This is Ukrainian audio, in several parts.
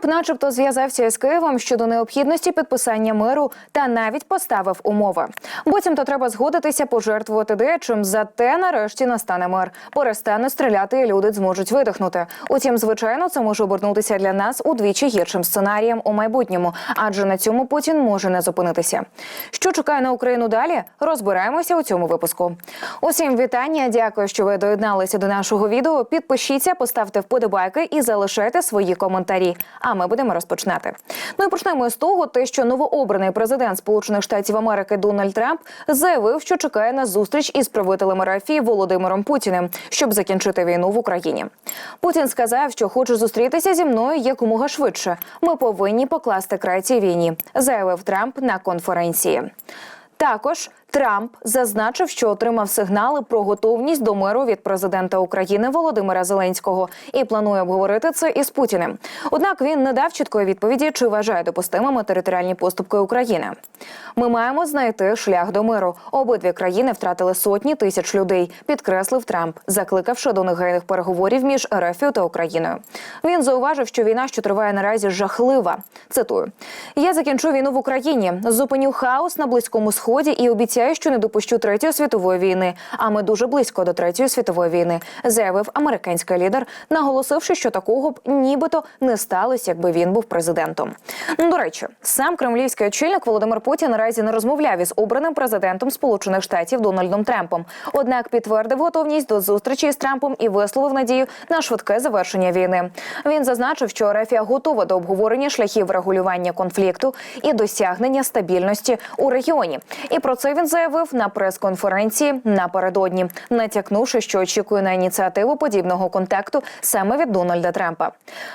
Трамп, начебто, зв'язався із Києвом щодо необхідності підписання миру та навіть поставив умови. Буцімто треба згодитися пожертвувати дечим, зате нарешті настане мир. Перестане стріляти, і люди зможуть видихнути. Утім, звичайно, це може обернутися для нас удвічі гіршим сценарієм у майбутньому, адже на цьому Путін може не зупинитися. Що чекає на Україну далі? Розбираємося у цьому випуску. Усім вітання. Дякую, що ви доєдналися до нашого відео. Підпишіться, поставте вподобайки і залишайте свої коментарі. А ми будемо розпочинати. Ну і почнемо з того, те, що новообраний президент Сполучених Штатів Америки Дональд Трамп заявив, що чекає на зустріч із правителем РФ Володимиром Путіним, щоб закінчити війну в Україні. Путін сказав, що хоче зустрітися зі мною якомога швидше. Ми повинні покласти край цій війні, заявив Трамп на конференції. Також Трамп зазначив, що отримав сигнали про готовність до миру від президента України Володимира Зеленського і планує обговорити це із Путіним. Однак він не дав чіткої відповіді, чи вважає допустимими територіальні поступки України. Ми маємо знайти шлях до миру. Обидві країни втратили сотні тисяч людей, підкреслив Трамп, закликавши до негайних переговорів між РФ та Україною. Він зауважив, що війна, що триває наразі, жахлива. Цитую: я закінчу війну в Україні, зупиню хаос на близькому сході і обіцяю, що не допущу третьої світової війни. А ми дуже близько до третьої світової війни, заявив американський лідер, наголосивши, що такого б нібито не сталося, якби він був президентом. Ну, До речі, сам кремлівський очільник Володимир Путін наразі не розмовляв із обраним президентом Сполучених Штатів Дональдом Трампом. Однак підтвердив готовність до зустрічі з Трампом і висловив надію на швидке завершення війни. Він зазначив, що Рефія готова до обговорення шляхів регулювання конфлікту і досягнення стабільності у регіоні. І про це він заявив на прес-конференції напередодні, натякнувши, що очікує на ініціативу подібного контакту саме від Дональда Трампа.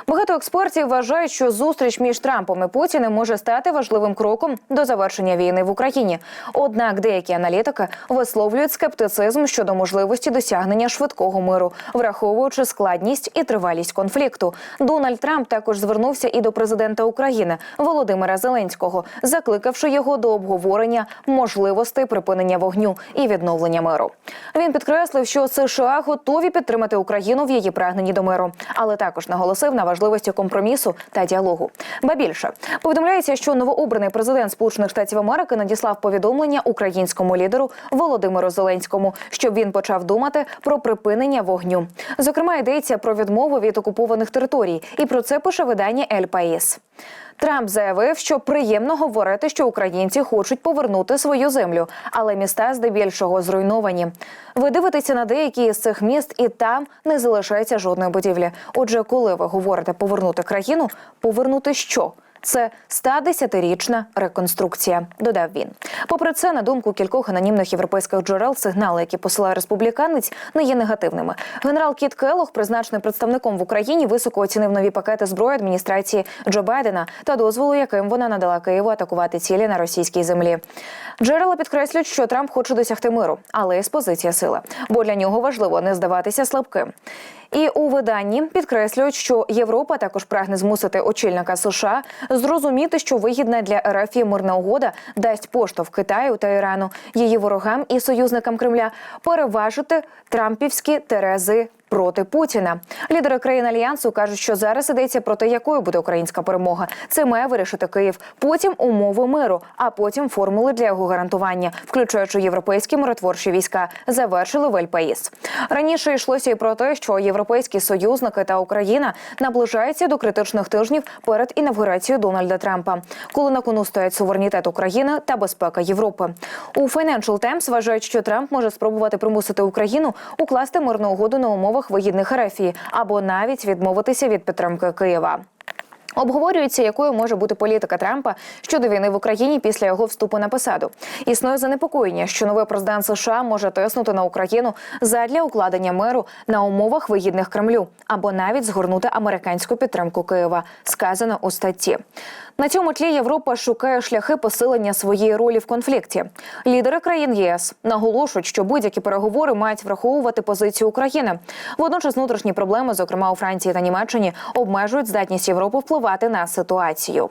Багато експертів вважають, що зустріч між Трампом і Путіним може стати важливим кроком до завершення війни в Україні. Однак деякі аналітики висловлюють скептицизм щодо можливості досягнення швидкого миру, враховуючи складність і тривалість конфлікту. Дональд Трамп також звернувся і до президента України Володимира Зеленського, закликавши його до обговорення можливостей припинення вогню і відновлення миру. Він підкреслив, що США готові підтримати Україну в її прагненні до миру, але також наголосив на важливості компромісу та діалогу. Ба більше повідомляється, що новообраний президент Сполучених Штатів Америки надіслав повідомлення українському лідеру Володимиру Зеленському, щоб він почав думати про припинення вогню. Зокрема, йдеться про відмову від окупованих територій, і про це пише видання «Ель Паїс». Трамп заявив, що приємно говорити, що українці хочуть повернути свою землю, але міста здебільшого зруйновані. Ви дивитеся на деякі із цих міст, і там не залишається жодної будівлі. Отже, коли ви говорите повернути країну, повернути що? Це 110-річна реконструкція, додав він. Попри це, на думку кількох анонімних європейських джерел, сигнали, які посилає республіканець, не є негативними. Генерал Кіт Келлог, призначений представником в Україні, високо оцінив нові пакети зброї адміністрації Джо Байдена та дозволу, яким вона надала Києву атакувати цілі на російській землі. Джерела підкреслюють, що Трамп хоче досягти миру, але із позиція сили, бо для нього важливо не здаватися слабким. І у виданні підкреслюють, що Європа також прагне змусити очільника США зрозуміти, що вигідна для РФ мирна угода дасть поштовх Китаю та Ірану, її ворогам і союзникам Кремля переважити трампівські терези. Проти Путіна лідери країн альянсу кажуть, що зараз ідеться про те, якою буде українська перемога. Це має вирішити Київ. Потім умови миру, а потім формули для його гарантування, включаючи європейські миротворчі війська, завершили в Ельпаїс. Раніше йшлося і про те, що європейські союзники та Україна наближаються до критичних тижнів перед інавгурацією Дональда Трампа, коли на кону стоять суверенітет України та безпека Європи. У Financial Times вважають, що Трамп може спробувати примусити Україну укласти мирну угоду на умовах вигідних Ерефії або навіть відмовитися від підтримки Києва. Обговорюється, якою може бути політика Трампа щодо війни в Україні після його вступу на посаду. Існує занепокоєння, що новий президент США може тиснути на Україну задля укладення миру на умовах вигідних Кремлю або навіть згорнути американську підтримку Києва. Сказано у статті. На цьому тлі Європа шукає шляхи посилення своєї ролі в конфлікті. Лідери країн ЄС наголошують, що будь-які переговори мають враховувати позицію України. Водночас внутрішні проблеми, зокрема у Франції та Німеччині, обмежують здатність Європи впливати на ситуацію.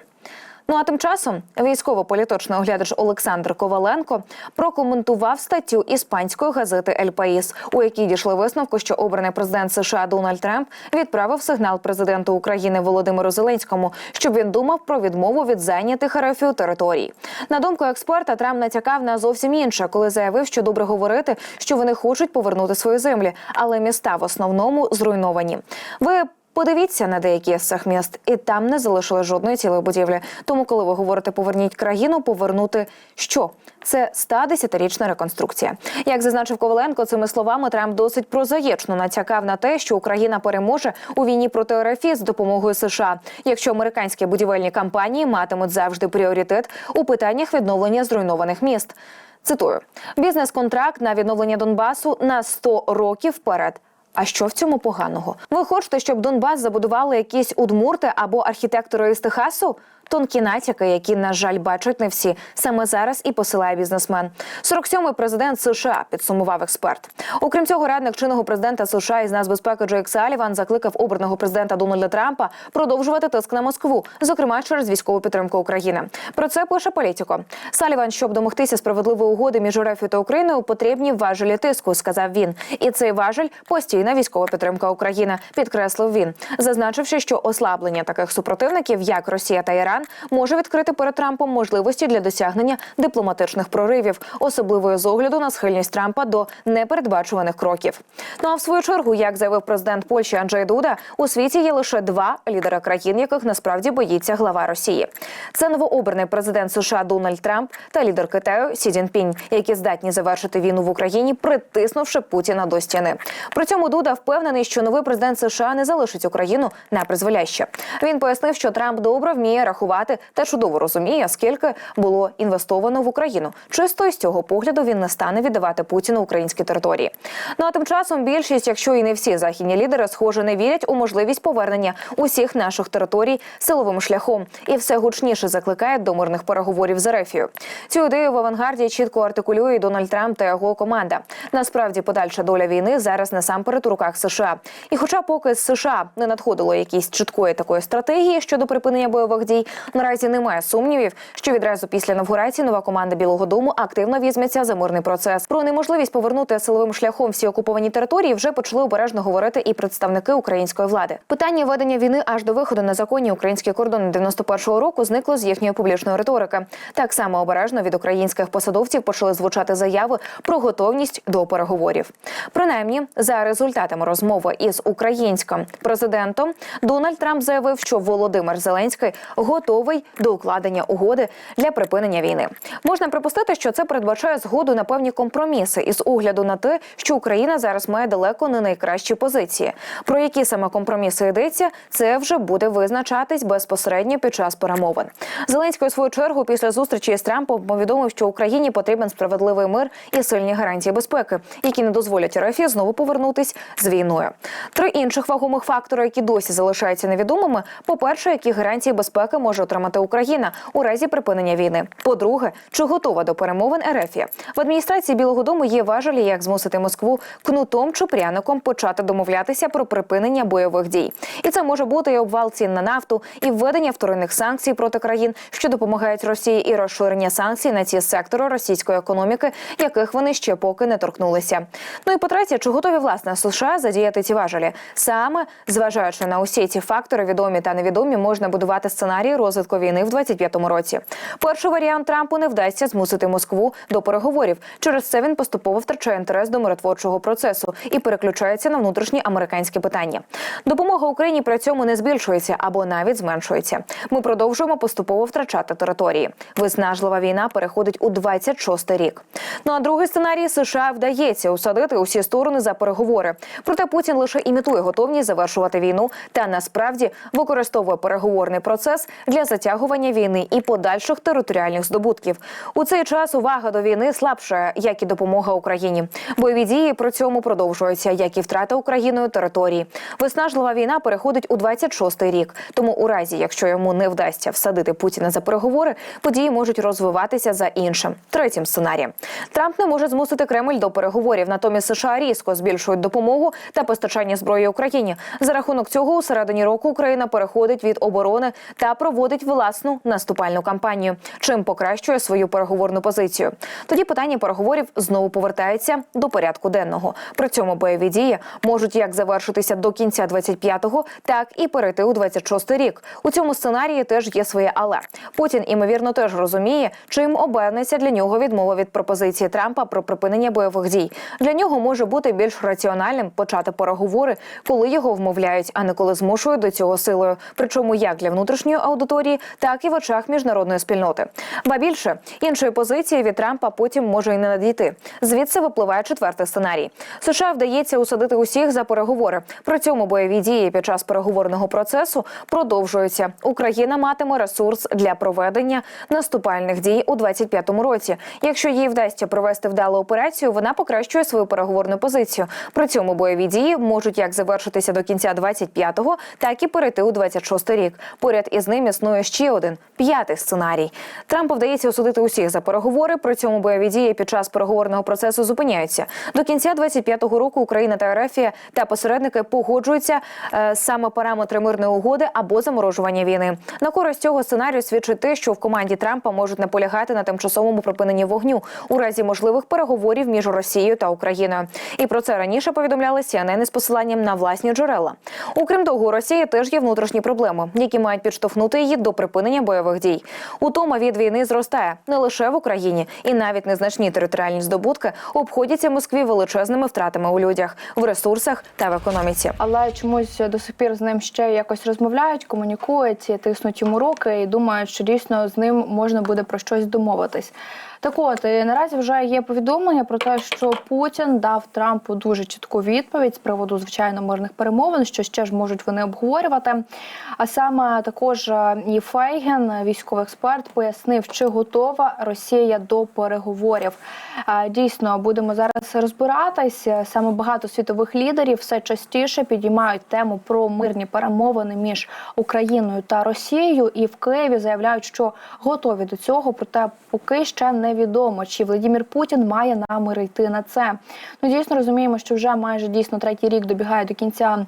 Ну а тим часом військово-політичний оглядач Олександр Коваленко прокоментував статтю іспанської газети «Ель Паїс», у якій дійшли висновку, що обраний президент США Дональд Трамп відправив сигнал президенту України Володимиру Зеленському, щоб він думав про відмову від зайнятих РФ територій. На думку експерта, Трамп натякав на зовсім інше, коли заявив, що добре говорити, що вони хочуть повернути свої землі, але міста в основному зруйновані. Ви Подивіться на деякі з цих міст, і там не залишили жодної цілої будівлі. Тому, коли ви говорите поверніть країну, повернути що? Це 110-річна реконструкція. Як зазначив Коваленко, цими словами Трамп досить прозаєчно натякав на те, що Україна переможе у війні проти РФ з допомогою США, якщо американські будівельні компанії матимуть завжди пріоритет у питаннях відновлення зруйнованих міст. Цитую: бізнес-контракт на відновлення Донбасу на 100 років вперед. А що в цьому поганого? Ви хочете, щоб Донбас забудували якісь удмурти або архітектори із Техасу? Тонкі натяки, які на жаль бачать не всі, саме зараз і посилає бізнесмен. 47-й президент США підсумував експерт. Окрім цього, радник чинного президента США із нацбезпеки Джейк Саліван закликав обраного президента Дональда Трампа продовжувати тиск на Москву, зокрема через військову підтримку України. Про це пише політико. Саліван, щоб домогтися справедливої угоди між РФ та Україною, потрібні важелі тиску, сказав він. І цей важель постійна військова підтримка України, підкреслив він, зазначивши, що ослаблення таких супротивників, як Росія та Іран, може відкрити перед Трампом можливості для досягнення дипломатичних проривів, особливо з огляду на схильність Трампа до непередбачуваних кроків. Ну а в свою чергу, як заявив президент Польщі Анджей Дуда, у світі є лише два лідери країн, яких насправді боїться глава Росії. Це новообраний президент США Дональд Трамп та лідер Китаю Сі Цзіньпінь, які здатні завершити війну в Україні, притиснувши Путіна до стіни. При цьому Дуда впевнений, що новий президент США не залишить Україну на призволяще. Він пояснив, що Трамп добре вміє рахувати та чудово розуміє, скільки було інвестовано в Україну. Чисто із цього погляду він не стане віддавати Путіну українські території. Ну а тим часом більшість, якщо і не всі західні лідери, схоже, не вірять у можливість повернення усіх наших територій силовим шляхом і все гучніше закликають до мирних переговорів з Ерефією. Цю ідею в авангарді чітко артикулює Дональд Трамп та його команда. Насправді, подальша доля війни зараз насамперед у руках США. І, хоча поки з США не надходило якісь чіткої такої стратегії щодо припинення бойових дій, наразі немає сумнівів, що відразу після інавгурації нова команда Білого Дому активно візьметься за мирний процес. Про неможливість повернути силовим шляхом всі окуповані території вже почали обережно говорити і представники української влади. Питання ведення війни аж до виходу на законні українські кордони 91-го року зникло з їхньої публічної риторики. Так само обережно від українських посадовців почали звучати заяви про готовність до переговорів. Принаймні, за результатами розмови із українським президентом Дональд Трамп заявив, що Володимир Зеленський готовий до укладення угоди для припинення війни. Можна припустити, що це передбачає згоду на певні компроміси із огляду на те, що Україна зараз має далеко не найкращі позиції. Про які саме компроміси йдеться, це вже буде визначатись безпосередньо під час перемовин. Зеленський у свою чергу після зустрічі з Трампом повідомив, що Україні потрібен справедливий мир і сильні гарантії безпеки, які не дозволять РФ знову повернутись з війною. Три інших вагомих фактори, які досі залишаються невідомими. По перше, які гарантії безпеки може отримати Україна у разі припинення війни. По-друге, чи готова до перемовин РФ? в адміністрації Білого Дому є важелі, як змусити Москву кнутом чи пряником почати домовлятися про припинення бойових дій. І це може бути і обвал цін на нафту, і введення вторинних санкцій проти країн, що допомагають Росії, і розширення санкцій на ці сектори російської економіки, яких вони ще поки не торкнулися. Ну і по третє, чи готові власне США задіяти ці важелі? Саме зважаючи на усі ці фактори, відомі та невідомі, можна будувати сценарії розвитку війни в 25-му році. Перший варіант Трампу не вдасться змусити Москву до переговорів. Через це він поступово втрачає інтерес до миротворчого процесу і переключається на внутрішні американські питання. Допомога Україні при цьому не збільшується або навіть зменшується. Ми продовжуємо поступово втрачати території. Виснажлива війна переходить у 26-й рік. Ну а другий сценарій США вдається усадити усі сторони за переговори. Проте Путін лише імітує готовність завершувати війну та насправді використовує переговорний процес для затягування війни і подальших територіальних здобутків. У цей час увага до війни слабша, як і допомога Україні. Бойові дії при цьому продовжуються, як і втрата Україною території. Виснажлива війна переходить у 26-й рік. Тому, у разі, якщо йому не вдасться всадити Путіна за переговори, події можуть розвиватися за іншим третім сценарієм. Трамп не може змусити Кремль до переговорів. Натомість США різко збільшують допомогу та постачання зброї Україні. За рахунок цього у середині року Україна переходить від оборони та проводить проводить власну наступальну кампанію, чим покращує свою переговорну позицію. Тоді питання переговорів знову повертається до порядку денного. При цьому бойові дії можуть як завершитися до кінця 25-го, так і перейти у 26-й рік. У цьому сценарії теж є своє але. Путін імовірно теж розуміє, чим обернеться для нього відмова від пропозиції Трампа про припинення бойових дій. Для нього може бути більш раціональним почати переговори, коли його вмовляють, а не коли змушують до цього силою. Причому як для внутрішньої аудиторії, так і в очах міжнародної спільноти. Ба більше іншої позиції від Трампа потім може і не надійти. Звідси випливає четвертий сценарій. США вдається усадити усіх за переговори. При цьому бойові дії під час переговорного процесу продовжуються. Україна матиме ресурс для проведення наступальних дій у 25-му році. Якщо їй вдасться провести вдалу операцію, вона покращує свою переговорну позицію. При цьому бойові дії можуть як завершитися до кінця 25-го, так і перейти у 26-й рік. Поряд із ним існує ще один п'ятий сценарій. Трампу вдається осудити усіх за переговори. При цьому бойові дії під час переговорного процесу зупиняються. До кінця 25-го року Україна та Ерефія та посередники погоджуються е, саме параметри мирної угоди або заморожування війни. На користь цього сценарію свідчить те, що в команді Трампа можуть наполягати на тимчасовому припиненні вогню у разі можливих переговорів між Росією та Україною. І про це раніше повідомляли CNN із посиланням на власні джерела. Окрім того, у Росії теж є внутрішні проблеми, які мають підштовхнути її до припинення бойових дій. Утома від війни зростає не лише в Україні, і навіть незначні територіальні здобутки обходяться Москві величезними втратами у людях, в ресурсах та в економіці. але чомусь до сих пір з ним ще якось розмовляють, комунікують, тиснуть йому руки і думають, що дійсно з ним можна буде про щось домовитись. Так от наразі вже є повідомлення про те, що Путін дав Трампу дуже чітку відповідь з приводу звичайно мирних перемовин, що ще ж можуть вони обговорювати. А саме також е, і Фейген, військовий експерт, пояснив, чи готова Росія до переговорів. Е, Дійсно, будемо зараз розбиратись. Саме багато світових лідерів все частіше підіймають тему про мирні перемовини між Україною та Росією, і в Києві заявляють, що готові до цього, проте поки ще невідомо, чи Владимир Путін має наміри йти на це. Ну дійсно розуміємо, що вже майже дійсно третій рік добігає до кінця.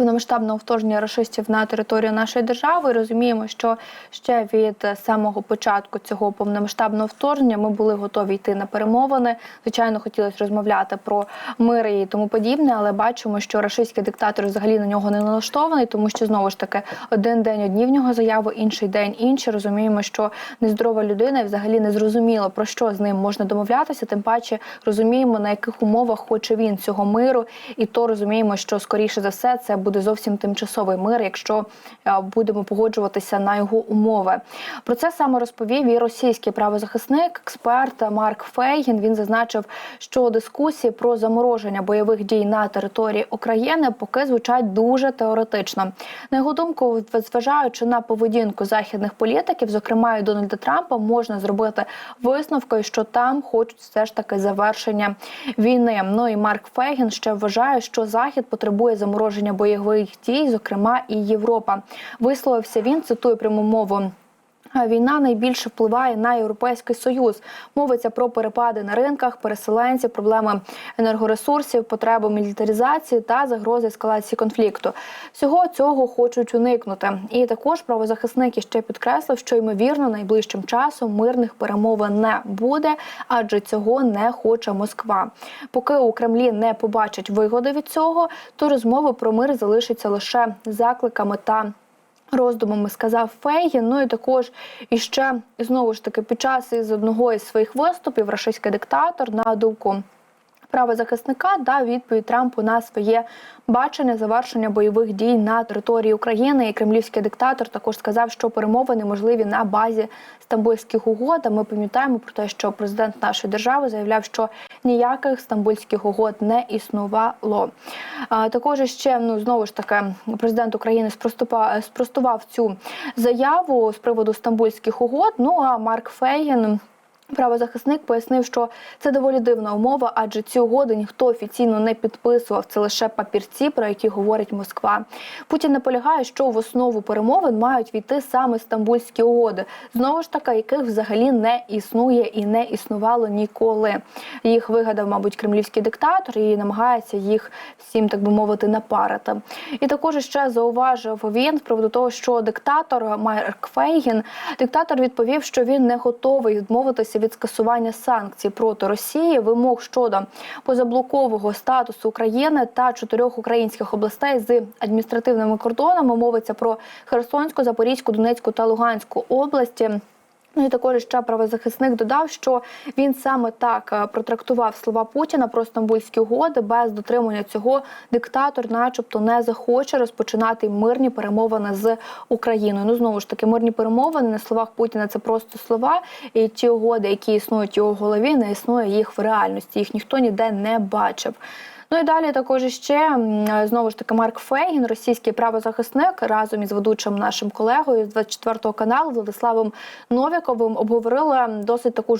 Повномасштабного вторгнення рашистів на територію нашої держави розуміємо, що ще від самого початку цього повномасштабного вторгнення ми були готові йти на перемовини. Звичайно, хотілося розмовляти про мир і тому подібне, але бачимо, що рашистський диктатор взагалі на нього не налаштований, тому що знову ж таки один день одні в нього заяви, інший день інші. Розуміємо, що нездорова людина і взагалі не зрозуміло про що з ним можна домовлятися. Тим паче розуміємо на яких умовах хоче він цього миру, і то розуміємо, що скоріше за все це буде зовсім тимчасовий мир, якщо е, будемо погоджуватися на його умови. Про це саме розповів і російський правозахисник, експерт Марк Фейгін. Він зазначив, що дискусії про замороження бойових дій на території України поки звучать дуже теоретично. На його думку, зважаючи на поведінку західних політиків, зокрема і Дональда Трампа, можна зробити висновки, що там хочуть все ж таки завершення війни. Ну і Марк Фейгін ще вважає, що Захід потребує замороження бойових дій, зокрема і Європа. Висловився він цитую пряму мову. Війна найбільше впливає на європейський союз. Мовиться про перепади на ринках, переселенців, проблеми енергоресурсів, потреби мілітаризації та загрози ескалації конфлікту. Всього цього хочуть уникнути. І також правозахисники ще підкреслив, що ймовірно найближчим часом мирних перемовин не буде, адже цього не хоче Москва. Поки у Кремлі не побачать вигоди від цього, то розмови про мир залишаться лише закликами та роздумами сказав Фейгін. Ну і також іще знову ж таки під час із одного із своїх виступів рашистський диктатор на думку. Правозахисника дав відповідь Трампу на своє бачення завершення бойових дій на території України. І кремлівський диктатор також сказав, що перемовини можливі на базі стамбульських угод. А Ми пам'ятаємо про те, що президент нашої держави заявляв, що ніяких стамбульських угод не існувало. Також ще ну знову ж таки президент України спростував, цю заяву з приводу стамбульських угод. Ну а Марк Фейгін Правозахисник пояснив, що це доволі дивна умова, адже ці угоди ніхто офіційно не підписував. Це лише папірці, про які говорить Москва. Путін наполягає, що в основу перемовин мають війти саме стамбульські угоди, знову ж таки, яких взагалі не існує і не існувало ніколи. Їх вигадав, мабуть, кремлівський диктатор і намагається їх всім, так би мовити, напарити. І також ще зауважив він з приводу того, що диктатор Марк Фейгін, диктатор відповів, що він не готовий відмовитися від скасування санкцій проти Росії, вимог щодо позаблокового статусу України та чотирьох українських областей з адміністративними кордонами. Мовиться про Херсонську, Запорізьку, Донецьку та Луганську області. Ну і також ще правозахисник додав, що він саме так е, протрактував слова Путіна про стамбульські угоди. Без дотримання цього диктатор, начебто, не захоче розпочинати мирні перемовини з Україною. Ну знову ж таки, мирні перемовини на словах Путіна це просто слова, і ті угоди, які існують в його голові, не існує їх в реальності. Їх ніхто ніде не бачив. Ну і далі також ще знову ж таки Марк Фейгін, російський правозахисник, разом із ведучим нашим колегою з 24 каналу Владиславом Новіковим обговорили досить таку